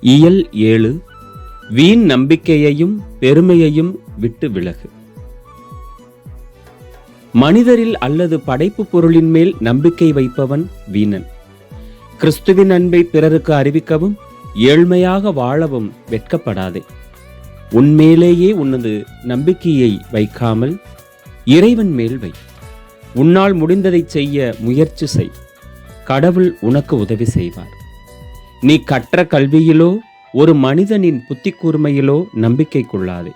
இயல் ஏழு வீண் நம்பிக்கையையும் பெருமையையும் விட்டு விலகு. மனிதரில் அல்லது படைப்பு பொருளின் மேல் நம்பிக்கை வைப்பவன் வீணன். கிறிஸ்துவின் அன்பை பிறருக்கு அறிவிக்கவும் ஏழ்மையாக வாழவும் வெட்கப்படாதே. உன்மேலேயே உனது நம்பிக்கையை வைக்காமல் இறைவன் மேல் வை. உன்னால் முடிந்ததை செய்ய முயற்சி செய். கடவுள் உனக்கு உதவி செய்வார். நீ கற்ற கல்வியிலோ ஒரு மனிதனின் புத்தி கூர்மையிலோ நம்பிக்கை கொள்ளாதே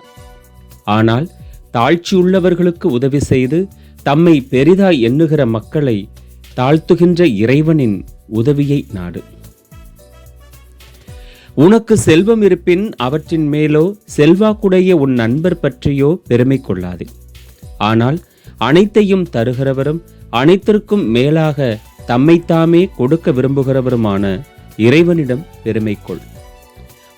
ஆனால் தாழ்ச்சியுள்ளவர்களுக்கு உதவி செய்து தம்மை பெரிதாய் எண்ணுகிற மக்களை தாழ்த்துகின்ற இறைவனின் உதவியை நாடு. உனக்கு செல்வம் இருப்பின் அவற்றின் மேலோ செல்வாக்குடைய உன் நண்பர் பற்றியோ பெருமை கொள்ளாதே ஆனால் அனைத்தையும் தருகிறவரும் அனைத்திற்கும் மேலாக தம்மைத்தாமே கொடுக்க விரும்புகிறவருமான இறைவனிடம் பெருமை கொள்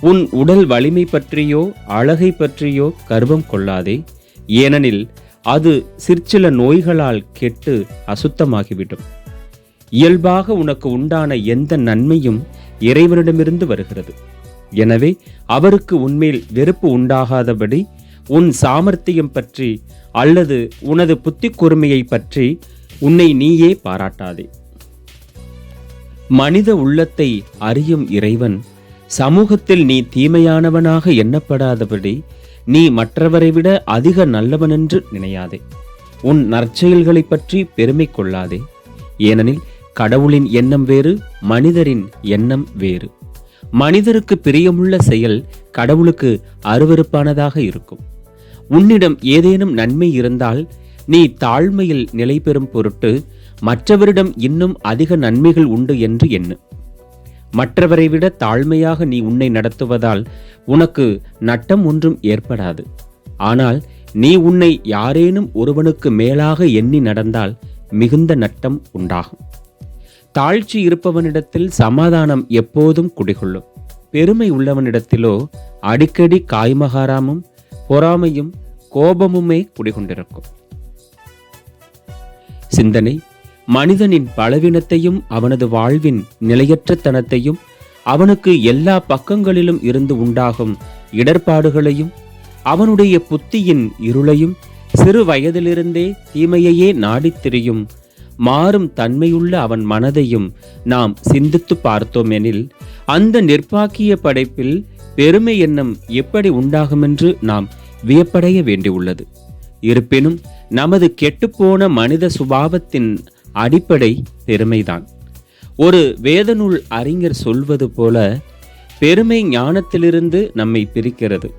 உன் உடல் வலிமை பற்றியோ அழகை பற்றியோ கர்வம் கொள்ளாதே. ஏனெனில் அது சிற்சில நோய்களால் கெட்டு அசுத்தமாகிவிடும். இயல்பாக உனக்கு உண்டான எந்த நன்மையும் இறைவனிடமிருந்து வருகிறது. எனவே அவருக்கு உன்மேல் வெறுப்பு உண்டாகாதபடி உன் சாமர்த்தியம் பற்றி அல்லது உனது புத்தி கூர்மையை பற்றி உன்னை நீயே பாராட்டாதே. மனித உள்ளத்தை அறியும் இறைவன் சமூகத்தில் நீ தீமையானவனாக எண்ணப்படாதபடி நீ மற்றவரை விட அதிக நல்லவனென்று நினையாதே. உன் நற்செயல்களைப் பற்றி பெருமை கொள்ளாதே. ஏனெனில் கடவுளின் எண்ணம் வேறு மனிதரின் எண்ணம் வேறு. மனிதருக்கு பிரியமுள்ள செயல் கடவுளுக்கு அருவருப்பானதாக இருக்கும். உன்னிடம் ஏதேனும் நன்மை இருந்தால் நீ தாழ்மையில் நிலை பெறும் பொருட்டு மற்றவரிடம் இன்னும் அதிக நன்மைகள் உண்டு என்று எண்ணு. மற்றவரை விட தாழ்மையாக நீ உன்னை நடத்துவதால் உனக்கு நட்டம் ஒன்றும் ஏற்படாது. ஆனால் நீ உன்னை யாரேனும் ஒருவனுக்கு மேலாக எண்ணி நடந்தால் மிகுந்த நட்டம் உண்டாகும். தாழ்ச்சி இருப்பவனிடத்தில் சமாதானம் எப்போதும் குடிகொள்ளும். பெருமை உள்ளவனிடத்திலோ அடிக்கடி காய்மகாராமும் பொறாமையும் கோபமுமே குடிகொண்டிருக்கும். சிந்தனை மனிதனின் பலவீனத்தையும் அவனது வாழ்வின் நிலையற்ற தனத்தையும் அவனுக்கு எல்லா பக்கங்களிலும் இருந்து உண்டாகும் இடர்பாடுகளையும் அவனுடைய புத்தியின் இருளையும் சிறு வயதிலிருந்தே தீமையையே நாடித் திரியும் மாறும் தன்மையுள்ள அவன் மனதையும் நாம் சிந்தித்து பார்த்தோமெனில் அந்த நிர்பாக்கிய படைப்பில் பெருமை எண்ணம் எப்படி உண்டாகுமென்று நாம் வியப்படைய வேண்டியுள்ளது. இருப்பினும் நமது கெட்டுப்போன மனித சுபாவத்தின் அடிப்படை பெருமைதான். ஒரு வேதநூல் அறிஞர் சொல்வது போல பெருமை ஞானத்திலிருந்து நம்மை பிரிக்கிறது.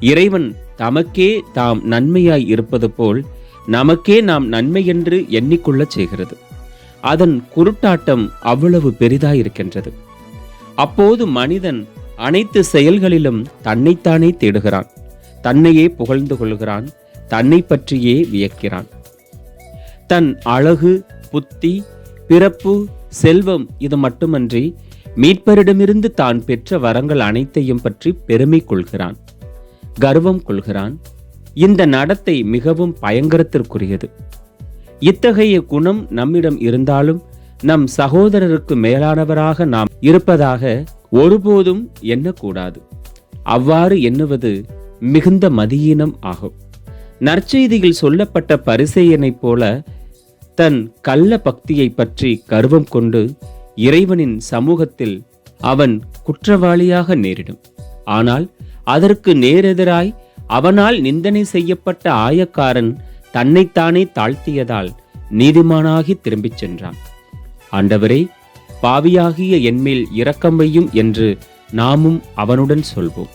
இறைவன் தமக்கே தாம் நன்மையாய் இருப்பது போல் நமக்கே நாம் நன்மை என்று எண்ணிக்கொள்ளச் செய்கிறது. அதன் குருட்டாட்டம் அவ்வளவு பெரிதாயிருக்கின்றது. அப்போது மனிதன் அனைத்து செயல்களிலும் தன்னைத்தானே தேடுகிறான் தன்னையே புகழ்ந்து கொள்கிறான் தன்னை பற்றியே வியக்கிறான். தன் அழகு புத்தி பிறப்பு செல்வம் இது மட்டுமன்றி மீட்பரிடமிருந்து தான் பெற்ற வரங்கள் அனைத்தையும் பற்றி பெருமை கொள்கிறான் கர்வம் கொள்கிறான். இந்த நடத்தை மிகவும் பயங்கரத்திற்குரியது. இத்தகைய குணம் நம்மிடம் இருந்தாலும் நம் சகோதரருக்கு மேலானவராக நாம் இருப்பதாக ஒருபோதும் எண்ணக்கூடாது. அவ்வாறு எண்ணுவது மிகுந்த மதியீனம் ஆகும். நற்செய்தியில் சொல்லப்பட்ட பரிசேயனைப் போல தன் கள்ள பக்தியை பற்றி கர்வம் கொண்டு இறைவனின் சமூகத்தில் அவன் குற்றவாளியாக நேரிடும். ஆனால் அதற்கு நேரெதிராய் அவனால் நிந்தனை செய்யப்பட்ட ஆயக்காரன் தன்னைத்தானே தாழ்த்தியதால் நீதிமானாகி திரும்பிச் சென்றான். ஆண்டவரே பாவியாகிய என்மேல் இரக்கம் வையும் என்று நாமும் அவனுடன் சொல்வோம்.